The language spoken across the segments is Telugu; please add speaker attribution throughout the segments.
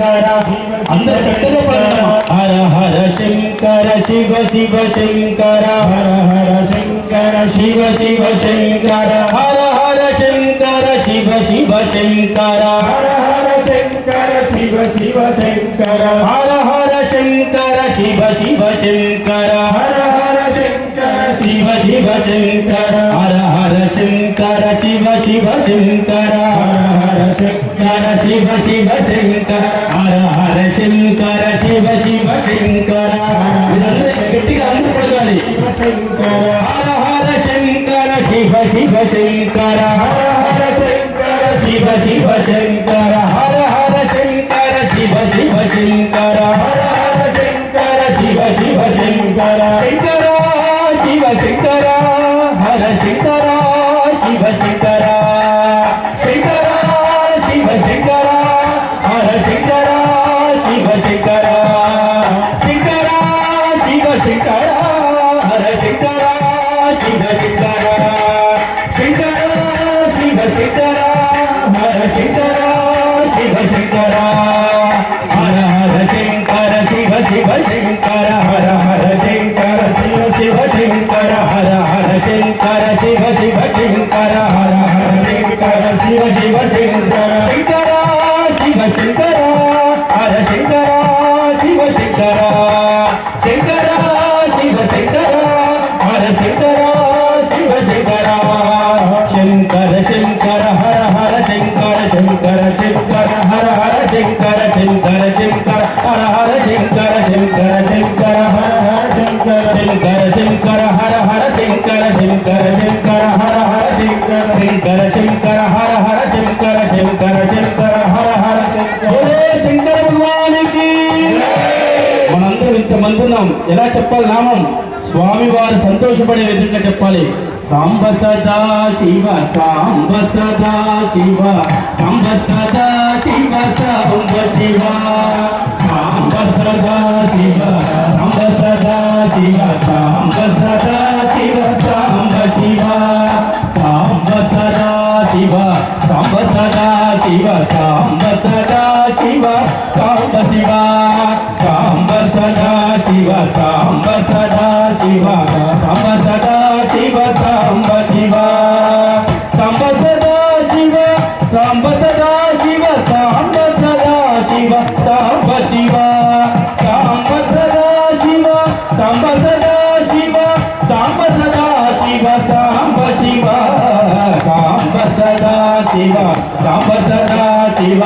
Speaker 1: అందరు చక్కగా పడదాం హర హర శంకర శివ శివ శంకర.
Speaker 2: హర హర శంకర
Speaker 1: శివ శివ శంకర. హర హర శంకర శివ శివ శంకర.
Speaker 2: హర హర శంకర శివ శివ శంకర.
Speaker 1: హర హర శంకర శివ శివ శంకర.
Speaker 2: హర హర శంకర
Speaker 1: శివ శివ శంకర. హర హర శంకర శివ శంకర
Speaker 2: హర హర శంకర
Speaker 1: శివ. శివ శంకర హర హర శంకర శివ శివ శంకర గట్టిగా అందరూ
Speaker 2: శంకర
Speaker 1: హర హర శంకర శివ శివ శంకర
Speaker 2: హర హర శంకర.
Speaker 1: శివ శివ శంకర హర హర శంకర శివ శివ శంకర
Speaker 2: హర హర శంకర.
Speaker 1: శివ శివ శంకర. శంకర శివ శంకర హర శంకర శివ శంకర శంకర శంకర శివ శంకర హర శంకర శివ శంకర. శంకర శివ శంకర హర శంకర శివ శంకర. హర హర శంకర శివ శివ శంకర హర హర శంకర శివ శివ శంకర హర హర శంకర శివ శివ శంకర హర హర శంకర శివ శివ శంకర. శంకర శంకర శంకర హర హర శంకర శంకర శంకర హర హర శంకర శంకర శంకర హర హర శంకర. భగవానికి మనందరం ఇంతమంది ఉన్నాం. ఎలా చెప్పాలి నామం? స్వామి వారు సంతోషపడే విధంగా చెప్పాలి. సాంబ సదా శివ సాంబ సదా శివ సాంబ సదా శివ సాంబ శివ సాంబ సదా శివ సాంబ సదా శివ. సాంబ సదా శివ సాంబ సదా శివ సాంబ సదా శివ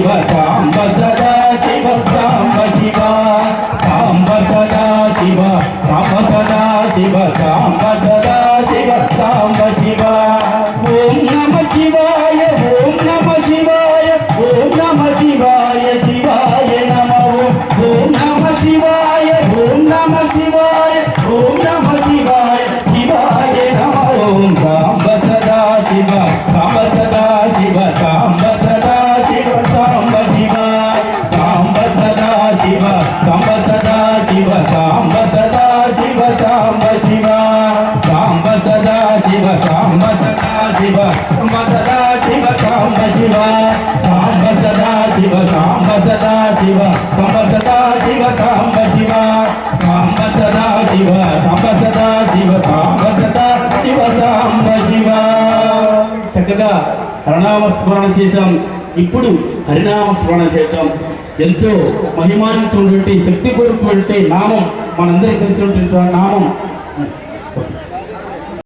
Speaker 1: శివ సాంబ సదా శివ సాంబ శివ సాంబ సదా శివ సాంబ సదా శివ సాంబ సదా శివ సాంబ శివ ఓం నమ శివాయ ఓం నమ శివాయ ఓం నమ శివాయ శివాయ నమ ఓం నమ శివాయ ఓం నమ శివాయ ఓం నమ శివాయ శివాయ నమ ఓం సాంబ సదా శివ సాంబ శివ సాంబ సదా శివ సాంబ సదా శివ సాంబ సదా శివ సాంబ శివ సాంబ సదా శివ సాంబ సదా శివ సాంబ సదా శివ సాంబ శివ చక్కగా హరినామ స్మరణ చేశాం. ఇప్పుడు హరినామస్మరణ చేద్దాం. ఎంతో మహిమాన్వితమైనటువంటి శక్తిపూర్వకమైనటువంటి నామం. మనందరికీ తెలిసినటువంటి నామం.